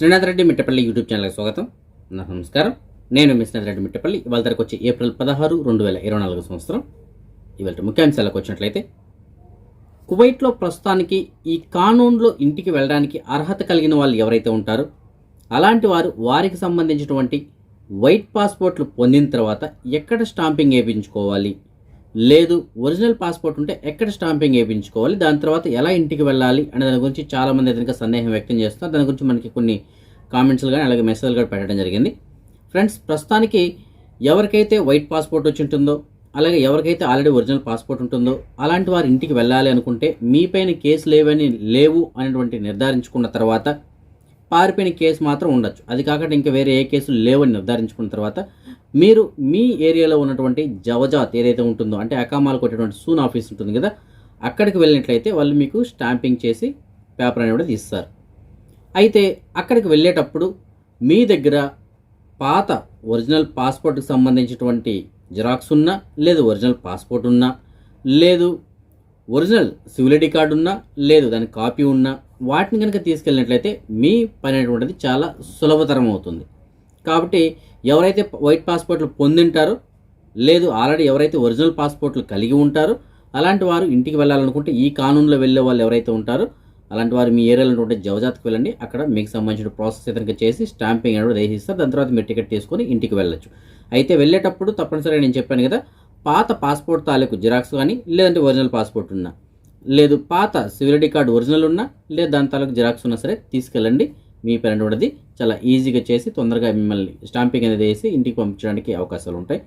Srinath Reddy Mittapalli YouTube ఛానల్కి స్వాగతం. నమస్కారం. నేను మీ శ్రీనాథ్ రెడ్డి మిట్టపల్లి. ఇవాళ తరకు వచ్చి ఏప్రిల్ పదహారు రెండు వేల ఇరవై నాలుగు సంవత్సరం. ఇవాళ ముఖ్యాంశాలకు వచ్చినట్లయితే కువైట్లో ప్రస్తుతానికి ఈ కానూన్లో ఇంటికి వెళ్ళడానికి అర్హత కలిగిన వాళ్ళు ఎవరైతే ఉంటారో అలాంటి వారు వారికి సంబంధించినటువంటి వైట్ పాస్పోర్ట్లు పొందిన తర్వాత ఎక్కడ స్టాంపింగ్ వేయించుకోవాలి లేదు ఒరిజినల్ పాస్పోర్ట్ ఉంటే ఎక్కడ స్టాంపింగ్ వేయించుకోవాలి దాని తర్వాత ఎలా ఇంటికి వెళ్ళాలి అనే దాని గురించి చాలామంది అయితే సందేహం వ్యక్తం చేస్తున్నారు. దాని గురించి మనకి కొన్ని కామెంట్స్లు కానీ అలాగే మెసేజ్లు కూడా పెట్టడం జరిగింది. ఫ్రెండ్స్ ప్రస్తుతానికి ఎవరికైతే వైట్ పాస్పోర్ట్ వచ్చి ఉంటుందో అలాగే ఎవరికైతే ఆల్రెడీ ఒరిజినల్ పాస్పోర్ట్ ఉంటుందో అలాంటి వారు ఇంటికి వెళ్ళాలి అనుకుంటే మీపైన కేసు లేవని లేవు అనేటువంటి నిర్ధారించుకున్న తర్వాత పారిపోయిన కేసు మాత్రం ఉండొచ్చు. అది కాకుండా ఇంకా వేరే ఏ కేసులు లేవని నిర్ధారించుకున్న తర్వాత మీరు మీ ఏరియాలో ఉన్నటువంటి జవజాత్ ఏదైతే ఉంటుందో అంటే అకామాలు కొట్టేటువంటి సూన్ ఆఫీస్ ఉంటుంది కదా అక్కడికి వెళ్ళినట్లయితే వాళ్ళు మీకు స్టాంపింగ్ చేసి పేపర్ అనేది ఇస్తారు అయితే అక్కడికి వెళ్ళేటప్పుడు మీ దగ్గర పాత ఒరిజినల్ పాస్పోర్ట్కి సంబంధించినటువంటి జిరాక్స్ ఉన్నా లేదు ఒరిజినల్ పాస్పోర్ట్ ఉన్నా లేదు ఒరిజినల్ సివిల్ ఐడి కార్డు ఉన్నా లేదు దాని కాపీ ఉన్నా వాటిని కనుక తీసుకెళ్ళినట్లయితే మీ పని అనేటువంటిది చాలా సులభతరం అవుతుంది. కాబట్టి ఎవరైతే వైట్ పాస్పోర్ట్లు పొందింటారో లేదు ఆల్రెడీ ఎవరైతే ఒరిజినల్ పాస్పోర్ట్లు కలిగి ఉంటారో అలాంటి వారు ఇంటికి వెళ్ళాలనుకుంటే ఈ కానూన్లో వెళ్ళే వాళ్ళు ఎవరైతే ఉంటారో అలాంటి వారు మీ ఏరియాలో ఉంటే జవజాత్కి వెళ్ళండి. అక్కడ మీకు సంబంధించిన ప్రాసెస్ ఇతనికి చేసి స్టాంపింగ్ అనేది వేసిస్తారు దాని తర్వాత మీరు టికెట్ తీసుకొని ఇంటికి వెళ్ళొచ్చు. అయితే వెళ్ళేటప్పుడు తప్పనిసరిగా నేను చెప్పాను కదా పాత పాస్పోర్ట్ తాలూకు జిరాక్స్ కానీ లేదంటే ఒరిజినల్ పాస్పోర్ట్ ఉన్నా. లేదు పాత సివిల్ ఐడి కార్డు ఒరిజినల్ ఉన్నా లేదు దాని తాలూకు జిరాక్స్ ఉన్నా సరే తీసుకెళ్ళండి. మీ పేరెంట్ అనేది చాలా ఈజీగా చేసి తొందరగా మిమ్మల్ని స్టాంపింగ్ అనేది వేసి ఇంటికి పంపించడానికి అవకాశాలు ఉంటాయి.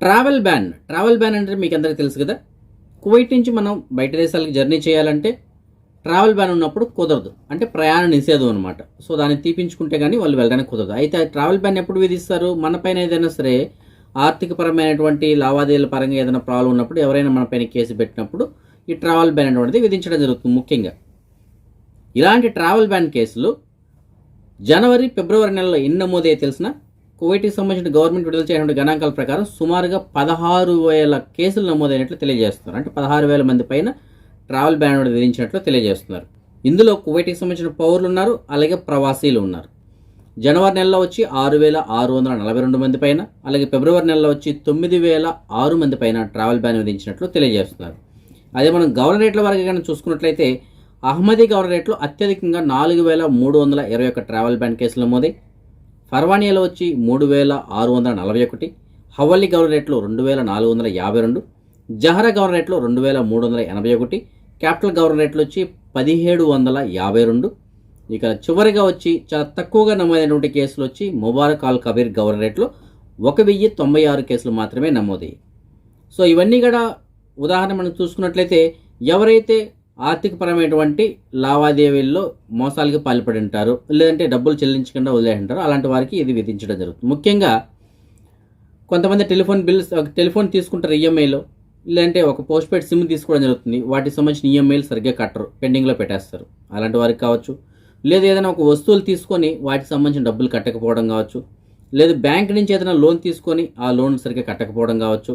Travel ban. ట్రావెల్ బ్యాన్ అంటే మీకు అందరికీ తెలుసు కదా? కువైట్ నుంచి మనం బయట దేశాలకు జర్నీ చేయాలంటే ట్రావెల్ బ్యాన్ ఉన్నప్పుడు కుదరదు. అంటే ప్రయాణ నిషేధం అనమాట సో దాన్ని తీపించుకుంటే కానీ వాళ్ళు వెళ్ళడానికి కుదరదు. అయితే ట్రావెల్ బ్యాన్ ఎప్పుడు విధిస్తారు? మన పైన ఏదైనా సరే ఆర్థికపరమైనటువంటి లావాదేవీల పరంగా ఏదైనా ప్రాబ్లం ఉన్నప్పుడు ఎవరైనా మన పైన కేసు పెట్టినప్పుడు ఈ ట్రావెల్ బ్యాన్ అనేటువంటిది విధించడం జరుగుతుంది ముఖ్యంగా. ఇలాంటి ట్రావెల్ బ్యాన్ కేసులు జనవరి ఫిబ్రవరి నెలలో ఎన్ని నమోదయ్యే తెలిసిన కువైట్కి సంబంధించిన గవర్నమెంట్ విడుదల చేసిన గణాంకాల ప్రకారం సుమారుగా పదహారు వేల కేసులు నమోదైనట్లు తెలియజేస్తున్నారు. అంటే పదహారు వేల మంది పైన ట్రావెల్ బ్యాన్ అనేది విధించినట్లు తెలియజేస్తున్నారు. ఇందులో కువైట్కి సంబంధించిన పౌరులు ఉన్నారు అలాగే ప్రవాసీలు ఉన్నారు. జనవరి నెలలో వచ్చి ఆరు వేల ఆరు వందల నలభై రెండు మంది పైన అలాగే ఫిబ్రవరి నెలలో వచ్చి తొమ్మిది వేల ఆరు మంది పైన ట్రావెల్ బ్యాన్ విధించినట్లు తెలియజేస్తున్నారు. అదే మనం గవర్నరేట్ల వరకు కానీ చూసుకున్నట్లయితే అహ్మదీ గవర్నరేట్లో అత్యధికంగా నాలుగు వేల మూడు వందల ఇరవై ఒక్క ట్రావెల్ బ్యాన్ కేసులు నమోదై ఫర్వానియాలో వచ్చి మూడు వేల ఆరు వందల నలభై ఒకటి హవల్లీ గవర్నరేట్లో రెండు వేల నాలుగు వందల యాభై రెండు జహరా గవర్నరేట్లో రెండు వేల మూడు వందల ఎనభై ఒకటి క్యాపిటల్ గవర్నరేట్లు వచ్చి పదిహేడు వందల యాభై రెండు. ఇక చివరిగా వచ్చి చాలా తక్కువగా నమోదైనటువంటి కేసులు వచ్చి ముబారక్ అల్ కబీర్ గవర్నరేట్లో ఒక వెయ్యి తొంభై ఆరు కేసులు మాత్రమే నమోదయ్యాయి. సో ఇవన్నీ కూడా ఉదాహరణ మనం చూసుకున్నట్లయితే ఎవరైతే ఆర్థికపరమైనటువంటి లావాదేవీల్లో మోసాలకి పాల్పడి ఉంటారు లేదంటే డబ్బులు చెల్లించకుండా వదిలేసి ఉంటారు అలాంటి వారికి ఇది విధించడం జరుగుతుంది. ముఖ్యంగా కొంతమంది టెలిఫోన్ బిల్స్ ఒక టెలిఫోన్ తీసుకుంటారు ఈఎంఐలో లేదంటే ఒక పోస్ట్ పెయిడ్ సిమ్ తీసుకోవడం జరుగుతుంది. వాటికి సంబంధించిన ఈఎంఐలు సరిగ్గా కట్టరు పెండింగ్లో పెట్టేస్తారు. అలాంటి వారికి కావచ్చు. లేదు ఏదైనా ఒక వస్తువులు తీసుకొని వాటికి సంబంధించిన డబ్బులు కట్టకపోవడం కావచ్చు. లేదు బ్యాంక్ నుంచి ఏదైనా లోన్ తీసుకొని ఆ లోన్ సరిగ్గా కట్టకపోవడం కావచ్చు.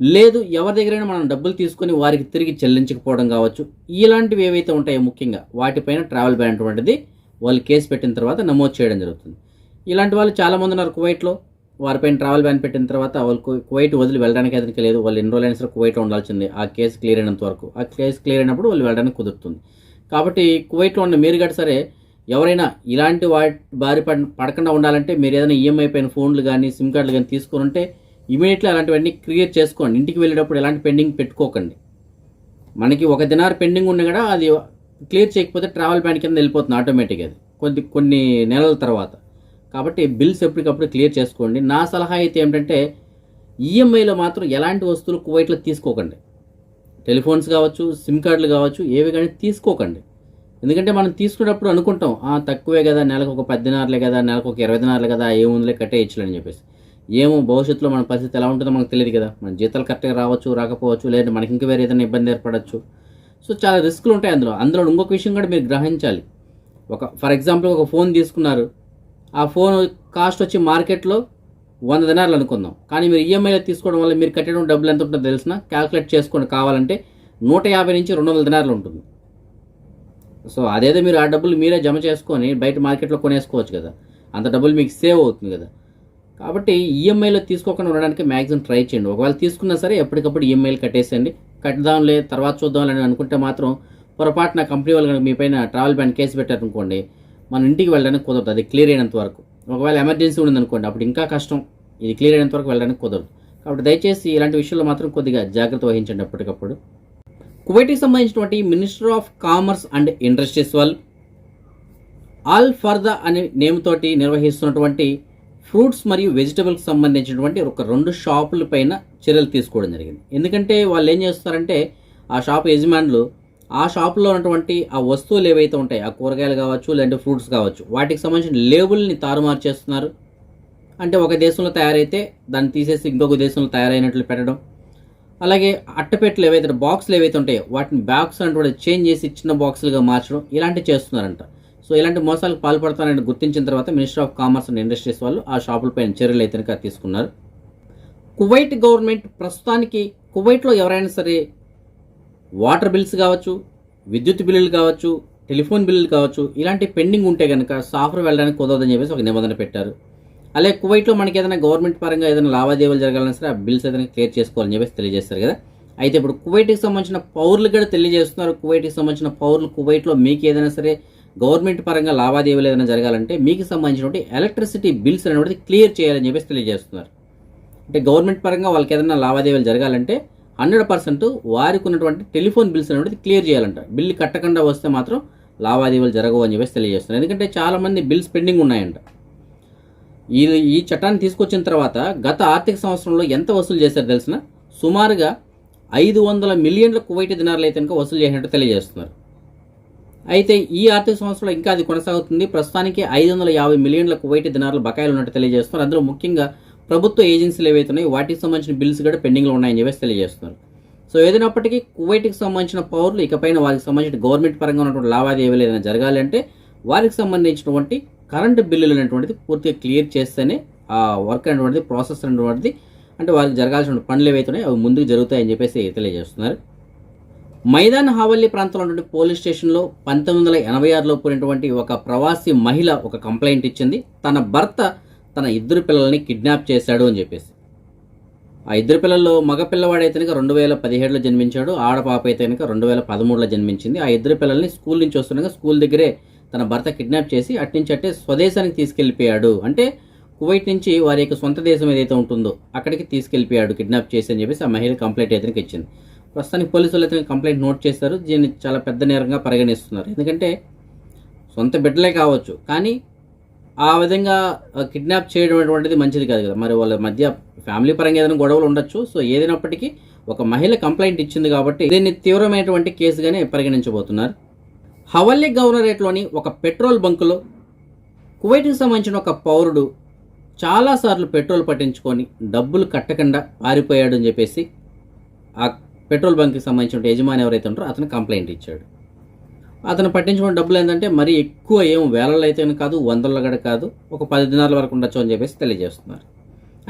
లేదు ఎవరి దగ్గరైనా మనం డబ్బులు తీసుకొని వారికి తిరిగి చెల్లించకపోవడం కావచ్చు. ఇలాంటివి ఏవైతే ఉంటాయో ముఖ్యంగా వాటిపైన ట్రావెల్ బ్యాన్ అటువంటిది వాళ్ళు కేసు పెట్టిన తర్వాత నమోదు చేయడం జరుగుతుంది. ఇలాంటి వాళ్ళు చాలామంది ఉన్నారు కువైట్లో. వారిపైన ట్రావెల్ బ్యాన్ పెట్టిన తర్వాత వాళ్ళు కువైట్ వదిలి వెళ్ళడానికి అయితే లేదు. వాళ్ళు ఎన్ని రోజులైనా సరే కువైట్లో ఉండాల్సిందే. ఆ కేసు క్లియర్ అయినంత వరకు. ఆ కేసు క్లియర్ అయినప్పుడు వాళ్ళు వెళ్ళడానికి కుదురుతుంది. కాబట్టి కువైట్లో ఉన్న మీరు గట్ట సరే ఎవరైనా ఇలాంటి వాటి బారి పడ పడకుండా ఉండాలంటే మీరు ఏదైనా ఈఎంఐ పైన ఫోన్లు కానీ సిమ్ కార్డులు కానీ తీసుకొని ఉంటే ఇమీడియట్లీ అలాంటివన్నీ క్లియర్ చేసుకోండి. ఇంటికి వెళ్ళేటప్పుడు ఎలాంటి పెండింగ్ పెట్టుకోకండి. మనకి ఒక దినార్ పెండింగ్ ఉన్నా కూడా అది క్లియర్ చేయకపోతే ట్రావెల్ బ్యాన్ కింద వెళ్ళిపోతుంది ఆటోమేటిక్ అది. కొద్ది కొన్ని నెలల తర్వాత. కాబట్టి బిల్స్ ఎప్పటికప్పుడు క్లియర్ చేసుకోండి. నా సలహా అయితే ఏమిటంటే ఈఎంఐలో మాత్రం ఎలాంటి వస్తువులు కువైట్లో తీసుకోకండి. టెలిఫోన్స్ కావచ్చు సిమ్ కార్డులు కావచ్చు ఏవి కానీ తీసుకోకండి. ఎందుకంటే మనం తీసుకున్నప్పుడు అనుకుంటాం "ఆ, తక్కువే కదా నెలకు ఒక పది దినార్లే కదా నెలకు ఒక ఇరవై దినార్లే కదా ఏముందిలే కట్టేయచ్చులని చెప్పేసి. ఏమో భవిష్యత్తులో మన పరిస్థితి ఎలా ఉంటుందో మనకు తెలియదు కదా. మన జీతాలు కరెక్ట్గా రావచ్చు రాకపోవచ్చు లేదంటే మనకి ఇంకా వేరే ఏదైనా ఇబ్బంది ఏర్పడవచ్చు సో చాలా రిస్కులు ఉంటాయి అందులో. అందులో ఇంకొక విషయం కూడా మీరు గ్రహించాలి. ఒక ఫర్ ఎగ్జాంపుల్ ఒక ఫోన్ తీసుకున్నారు. ఆ ఫోన్ కాస్ట్ వచ్చి మార్కెట్లో వంద దినార్లు అనుకుందాం. కానీ మీరు ఈఎంఐలో తీసుకోవడం వల్ల మీరు కట్టడం డబ్బులు ఎంత ఉంటుందో తెలిసిన క్యాల్కులేట్ చేసుకోండి. కావాలంటే నూట యాభై నుంచి రెండు వందల దినాలు ఉంటుంది. సో అదేదో మీరు ఆ డబ్బులు మీరే జమ చేసుకొని బయట మార్కెట్లో కొనేసుకోవచ్చు కదా. అంత డబ్బులు మీకు సేవ్ అవుతుంది కదా. కాబట్టి ఈఎంఐలో తీసుకోకుండా ఉండడానికి మ్యాక్సిమం ట్రై చేయండి. ఒకవేళ తీసుకున్నా సరే ఎప్పటికప్పుడు ఈఎంఐలు కట్టేసేయండి. కట్టదాంలే తర్వాత చూద్దాంలే అని అనుకుంటే మాత్రం పొరపాటున కంపెనీ వాళ్ళు కనుక మీ పైన ట్రావెల్ బ్యాన్ కేసు పెట్టారనుకోండి మన ఇంటికి వెళ్ళడానికి కుదరదు. అది క్లియర్ అయినంత వరకు. ఒకవేళ ఎమర్జెన్సీ ఉందనుకోండి అప్పుడు ఇంకా కష్టం. ఇది క్లియర్ అయినంత వరకు వెళ్ళడానికి కుదరదు. కాబట్టి దయచేసి ఇలాంటి విషయంలో మాత్రం కొద్దిగా జాగ్రత్త వహించండి ఎప్పటికప్పుడు. కువైట్కి సంబంధించినటువంటి minister of commerce and industries వాళ్ళు ఆల్ ఫర్దా అనే నేమ్ తోటి నిర్వహిస్తున్నటువంటి ఫ్రూట్స్ మరియు వెజిటబుల్కి సంబంధించినటువంటి ఒక రెండు షాపుల పైన చర్యలు తీసుకోవడం జరిగింది. ఎందుకంటే వాళ్ళు ఏం చేస్తారంటే ఆ షాప్ యజమానులు ఆ షాపులో ఉన్నటువంటి ఆ వస్తువులు ఏవైతే ఉంటాయి ఆ కూరగాయలు కావచ్చు లేదంటే ఫ్రూట్స్ కావచ్చు వాటికి సంబంధించిన లేబుల్ని తారుమారు చేస్తున్నారు. అంటే ఒక దేశంలో తయారైతే దాన్ని తీసేసి ఇంకొక దేశంలో తయారైనట్లు పెట్టడం. అలాగే అట్టపెట్టెలు ఏవైతే బాక్సులు ఏవైతే ఉంటాయో వాటిని బాక్స్ అనేటువంటి చేంజ్ చేసి చిన్న బాక్సులుగా మార్చడం ఇలాంటివి చేస్తున్నారంట. సో ఇలాంటి మోసాలకు పాల్పడతారని గుర్తించిన తర్వాత minister of commerce and industries వాళ్ళు ఆ షాపులపైన చర్యలు అయితే తీసుకున్నారు. కువైట్ గవర్నమెంట్ ప్రస్తుతానికి కువైట్లో ఎవరైనా సరే వాటర్ బిల్స్ కావచ్చు విద్యుత్ బిల్లులు కావచ్చు టెలిఫోన్ బిల్లులు కావచ్చు ఇలాంటి పెండింగ్ ఉంటే కనుక సాఫర్ వెళ్ళడానికి కుదరదని చెప్పేసి ఒక నిబంధన పెట్టారు. అలాగే కువైట్లో మనకి ఏదైనా గవర్నమెంట్ పరంగా ఏదైనా లావాదేవీలు జరగాలన్నా సరే ఆ బిల్స్ ఏదైనా క్లియర్ చేసుకోవాలని చెప్పేసి తెలియజేస్తారు కదా. అయితే ఇప్పుడు కువైట్కి సంబంధించిన పౌరులు కూడా తెలియజేస్తున్నారు. కువైట్కి సంబంధించిన పౌరులు కువైట్లో మీకు ఏదైనా సరే గవర్నమెంట్ పరంగా లావాదేవీలు ఏదైనా జరగాలంటే మీకు సంబంధించినటువంటి ఎలక్ట్రిసిటీ బిల్స్ అనేవి క్లియర్ చేయాలని చెప్పేసి తెలియజేస్తున్నారు. అంటే గవర్నమెంట్ పరంగా వాళ్ళకి ఏదైనా లావాదేవీలు జరగాలంటే హండ్రెడ్ పర్సెంట్ వారికి ఉన్నటువంటి టెలిఫోన్ బిల్స్ అనేది క్లియర్ చేయాలంట. బిల్లు కట్టకుండా వస్తే మాత్రం లావాదేవీలు జరగవు అని చెప్పేసి తెలియజేస్తున్నారు. ఎందుకంటే చాలామంది బిల్స్ పెండింగ్ ఉన్నాయంట. ఈ ఈ చట్టాన్ని తీసుకొచ్చిన తర్వాత గత ఆర్థిక సంవత్సరంలో ఎంత వసూలు చేశారు తెలిసిన? సుమారుగా ఐదు వందల మిలియన్ల కువైట్ దినార్లు అయితే కనుక వసూలు చేసినట్టు తెలియజేస్తున్నారు. అయితే ఈ ఆర్థిక సంవత్సరంలో ఇంకా అది కొనసాగుతుంది. ప్రస్తుతానికి ఐదు వందల యాభై మిలియన్ల కువైట్ దినార్లు బకాయిలు ఉన్నట్టు తెలియజేస్తున్నారు. అందులో ముఖ్యంగా ప్రభుత్వ ఏజెన్సీలు ఏవైతున్నాయి ఉన్నాయో వాటికి సంబంధించిన బిల్స్ కూడా పెండింగ్లో ఉన్నాయని చెప్పేసి తెలియజేస్తున్నారు. సో ఏదైనప్పటికీ కువైట్కి సంబంధించిన పౌరులు ఇకపైన వారికి సంబంధించిన గవర్నమెంట్ పరంగా ఉన్నటువంటి లావాదేవీలు ఏదైనా జరగాలి అంటే వారికి సంబంధించినటువంటి కరెంటు బిల్లులు అనేటువంటిది పూర్తిగా క్లియర్ చేస్తేనే ఆ వర్క్ అనేటువంటిది ప్రాసెస్ అనేటువంటిది అంటే వారికి జరగాల్సిన పనులు ఏవైతే అవి ముందుకు జరుగుతాయని చెప్పేసి తెలియజేస్తున్నారు. మైదాన్ హావల్లి ప్రాంతంలో ఉన్నటువంటి పోలీస్ స్టేషన్లో పంతొమ్మిది వందల ఎనభై ఆరులో పుట్టినటువంటి ఒక ప్రవాసీ మహిళ ఒక కంప్లైంట్ ఇచ్చింది. తన భర్త తన ఇద్దరు పిల్లల్ని కిడ్నాప్ చేశాడు అని చెప్పేసి. ఆ ఇద్దరు పిల్లల్లో మగ పిల్లవాడైతే కనుక రెండు వేల పదిహేడులో జన్మించాడు. ఆడపాప అయితే కనుక రెండు వేల పదమూడులో జన్మించింది. ఆ ఇద్దరు పిల్లల్ని స్కూల్ నుంచి వస్తుండగా స్కూల్ దగ్గరే తన భర్త కిడ్నాప్ చేసి అట్నుంచి అట్టే స్వదేశానికి తీసుకెళ్ళిపోయాడు. అంటే కువైట్ నుంచి వారి యొక్క సొంత దేశం ఏదైతే ఉంటుందో అక్కడికి తీసుకెళ్ళిపోయాడు కిడ్నాప్ చేసి అని చెప్పేసి ఆ మహిళ కంప్లైంట్ అయితే ఇచ్చింది. ప్రస్తుతానికి పోలీసులు అయితే కంప్లైంట్ నోట్ చేశారు. దీన్ని చాలా పెద్ద నేరంగా పరిగణిస్తున్నారు. ఎందుకంటే సొంత బిడ్డలే కావచ్చు. కానీ ఆ విధంగా కిడ్నాప్ చేయడం అనేటువంటిది మంచిది కాదు కదా. మరి వాళ్ళ మధ్య ఫ్యామిలీ పరంగా ఏదైనా గొడవలు ఉండొచ్చు. సో ఏదైనప్పటికీ ఒక మహిళ కంప్లైంట్ ఇచ్చింది కాబట్టి దీన్ని తీవ్రమైనటువంటి కేసుగానే పరిగణించబోతున్నారు. హవల్లీ గవర్నరేట్లోని ఒక పెట్రోల్ బంకులో కువైట్కి సంబంధించిన ఒక పౌరుడు చాలాసార్లు పెట్రోల్ పట్టించుకొని డబ్బులు కట్టకుండా పారిపోయాడు అని చెప్పేసి ఆ పెట్రోల్ బంక్కి సంబంధించిన యజమాని ఎవరైతే ఉంటారో అతను కంప్లైంట్ ఇచ్చాడు. అతను పట్టించుకున్న డబ్బులు ఏంటంటే మరీ ఎక్కువ ఏం వేలలు అయితే కాదు వందల గడ కాదు ఒక పది దినాల వరకు ఉండొచ్చు అని చెప్పేసి తెలియజేస్తున్నారు.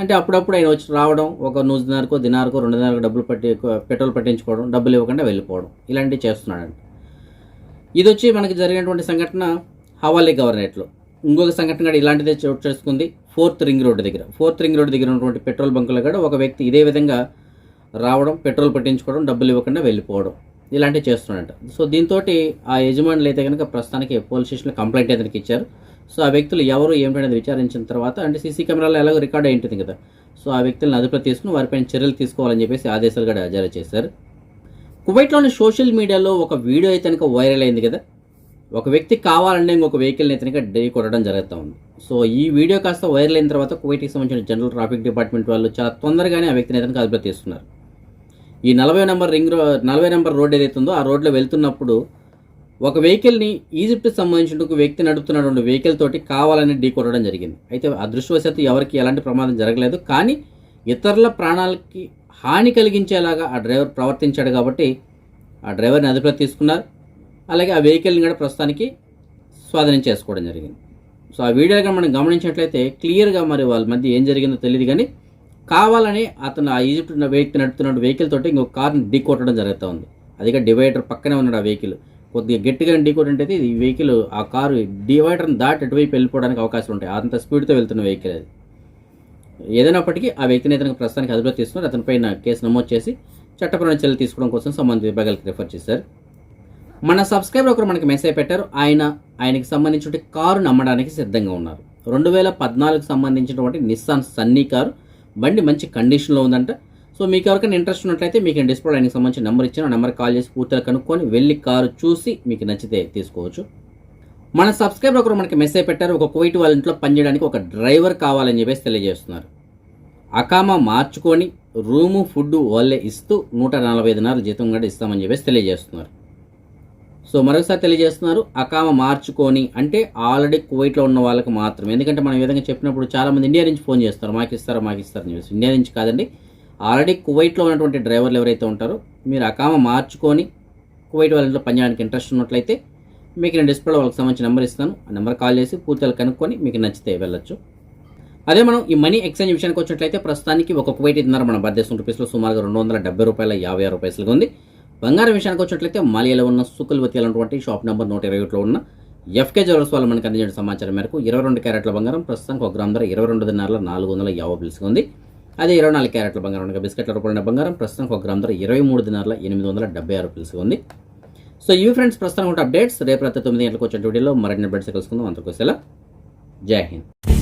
అంటే అప్పుడప్పుడు ఆయన వచ్చి రావడం ఒక నూజు దినారకో దినారకో రెండు దినాలకు డబ్బులు పట్టి పెట్రోల్ పట్టించుకోవడం డబ్బులు ఇవ్వకుండా వెళ్ళిపోవడం ఇలాంటివి చేస్తున్నాడు ఇది వచ్చి మనకి జరిగినటువంటి సంఘటన హవాలి గవర్నరేట్లో. ఇంకొక సంఘటన కూడా ఇలాంటిదే చోటు చేసుకుంది. ఫోర్త్ రింగ్ రోడ్డు దగ్గర. ఫోర్త్ రింగ్ రోడ్డు దగ్గర ఉన్నటువంటి పెట్రోల్ బంకులో కూడా ఒక వ్యక్తి ఇదే విధంగా రావడం పెట్రోల్ పట్టించుకోవడం డబ్బులు ఇవ్వకుండా వెళ్ళిపోవడం ఇలాంటివి చేస్తున్నాడంట. సో దీంతో ఆ యజమానులు అయితే కనుక ప్రస్తుతానికి పోలీస్ స్టేషన్లో కంప్లైంట్ అయితే ఇచ్చారు. సో ఆ వ్యక్తులు ఎవరు ఏమిటనేది విచారించిన తర్వాత అంటే సీసీ కెమెరాలో ఎలాగో రికార్డ్ అయింటుంది కదా. సో ఆ వ్యక్తులను అదుపులో తీసుకుని వారిపైన చర్యలు తీసుకోవాలని చెప్పేసి ఆదేశాలు కూడా జారీ చేశారు. కువైట్లోని సోషల్ మీడియాలో ఒక వీడియో అయితే కనుక వైరల్ అయింది కదా. ఒక వ్యక్తి కావాలంటే ఇంకొక వెహికల్ని అయితే కనుక కొట్టడం జరుగుతూ ఉంది. సో ఈ వీడియో కాస్త వైరల్ అయిన తర్వాత కువైట్కి సంబంధించిన జనరల్ ట్రాఫిక్ డిపార్ట్మెంట్ వాళ్ళు చాలా తొందరగానే ఆ వ్యక్తిని అయితే కనుక అదుపులో తీసుకున్నారు. ఈ నలభై నెంబర్ రింగ్ రో నలభై నెంబర్ రోడ్ ఏదైతే ఉందో ఆ రోడ్లో వెళ్తున్నప్పుడు ఒక వెహికల్ని ఈజిప్ట్కి సంబంధించిన ఒక వ్యక్తి నడుపుతున్నటువంటి వెహికల్ తోటి కావాలని ఢీ కొట్టడం జరిగింది. అయితే అదృష్టవశాత్తు ఎవరికి ఎలాంటి ప్రమాదం జరగలేదు. కానీ ఇతరుల ప్రాణాలకి హాని కలిగించేలాగా ఆ డ్రైవర్ ప్రవర్తించాడు కాబట్టి ఆ డ్రైవర్ని అదుపులో తీసుకున్నారు. అలాగే ఆ వెహికల్ని కూడా ప్రస్తుతానికి స్వాధీనం చేసుకోవడం జరిగింది. సో ఆ వీడియో కనుక మనం గమనించినట్లయితే క్లియర్గా మరి వాళ్ళ మధ్య ఏం జరిగిందో తెలియదు కానీ కావాలని అతను ఆ ఈజిప్ట్ వ్యక్తి నడుపుతున్న వెహికల్ తోటి ఇంకొక కార్ని ఢీ కొట్టడం జరుగుతూ ఉంది అదిగా డివైడర్ పక్కనే ఉన్నాడు ఆ వెహికల్ కొద్దిగా గట్టిగా ఢీకోట్ అంటే ఈ వెహికల్ ఆ కారు డివైడర్ని దాటి అటువైపు వెళ్ళిపోవడానికి అవకాశం ఉంటాయి. అంత స్పీడ్తో వెళ్తున్న వెహికల్ అది. ఏదైనప్పటికీ ఆ వ్యక్తిని ఇతనికి ప్రస్తుతానికి అదుపులో తీసుకుని అతనిపైన కేసు నమోదు చేసి చట్టపరమైన చర్యలు తీసుకోవడం కోసం సంబంధిత విభాగాలకు రిఫర్ చేశారు. మన సబ్స్క్రైబర్ ఒకరు మనకి మెసేజ్ పెట్టారు. ఆయన ఆయనకి సంబంధించిన కారు నమ్మడానికి సిద్ధంగా ఉన్నారు. రెండు వేల పద్నాలుగు సంబంధించినటువంటి నిస్సాన్ సన్నీ కారు బండి మంచి కండిషన్లో ఉందంట. సో మీకు ఎవరికైనా ఇంట్రెస్ట్ ఉన్నట్లయితే మీకు డిస్ప్లే ఆయనకి సంబంధించిన నెంబర్ ఇచ్చిన నెంబర్ కాల్ చేసి పూర్తిగా కనుక్కొని వెళ్ళి కారు చూసి మీకు నచ్చితే తీసుకోవచ్చు. మన సబ్స్క్రైబర్ ఒకరు మనకి మెసేజ్ పెట్టారు ఒక కువైట్ వాళ్ళ ఇంట్లో పనిచేయడానికి ఒక డ్రైవర్ కావాలని చెప్పేసి తెలియజేస్తున్నారు. అకామా మార్చుకొని రూము ఫుడ్ వాళ్ళే ఇస్తూ నూట నలభై ఐదు నాలుగు జీతం కూడా ఇస్తామని చెప్పేసి తెలియజేస్తున్నారు. సో మరొకసారి తెలియజేస్తున్నారు అకామ మార్చుకొని అంటే ఆల్రెడీ కువైట్లో ఉన్న వాళ్ళకి మాత్రమే. ఎందుకంటే మనం ఈ విధంగా చెప్పినప్పుడు చాలామంది ఇండియా నుంచి ఫోన్ చేస్తారు మాకు ఇస్తారా మాకు ఇస్తారు అని చెప్పేసి. ఇండియా నుంచి కాదండి ఆల్రెడీ కువైట్లో ఉన్నటువంటి డ్రైవర్లు ఎవరైతే ఉంటారో మీరు అకామ మార్చుకొని కువైట్ వాళ్ళ ఇంట్లో పనిచేయడానికి ఇంట్రెస్ట్ ఉన్నట్లయితే మీకు నేను డిస్ప్లేలో వాళ్ళకి సంబంధించిన నెంబర్ ఇస్తాను. ఆ నెంబర్ కాల్ చేసి పూర్తిగా కనుక్కొని మీకు నచ్చితే వెళ్ళొచ్చు. అదే మనం ఈ మనీ ఎక్స్చేంజ్ విషయానికి వచ్చినట్లయితే ప్రస్తుతానికి ఒక కువైట్ ఇద్దరు మన భారతదేశం రూపీస్లో సుమారుగా రెండు వందల డెబ్బై రూపాయల యాభై ఆరు పైసలుగా ఉంది. బంగారం విషయానికి వచ్చినట్లయితే మాలియాలో ఉన్న సుకుల్వతి అనేటువంటి షాప్ నెంబర్ నూట ఇరవై ఒకటిలో ఉన్న ఎఫ్కే జ్యువెల్స్ వాళ్ళు మనకు అందించిన సమాచారం మేరకు ఇరవై రెండు క్యారెట్ల బంగారం ప్రస్తుతానికి ఒక గ్రామ్ ధర ఇరవై రెండు దినాల నాలుగు వందల యాభై బిల్స్గా ఉంది. అదే ఇరవై నాలుగు క్యారెట్ల బంగారం ఉండగా బిస్కెట్ల రూపాయల బంగారం ప్రస్తుతానికి ఒక గ్రామ్ ధర ఇరవై మూడు దినాల ఎనిమిది వందల డెబ్బై ఆరు బిల్స్గా ఉంది. సో ఇవి ఫ్రెండ్స్ ప్రస్తుతం ఉంటే అప్డేట్స్ రేపు రాత్రి తొమ్మిది గంటలకు వచ్చిన వీడియోలో మరిన్ని అప్డేట్స్ కలుసుకుందాం అంతకోసేలా జై హింద్.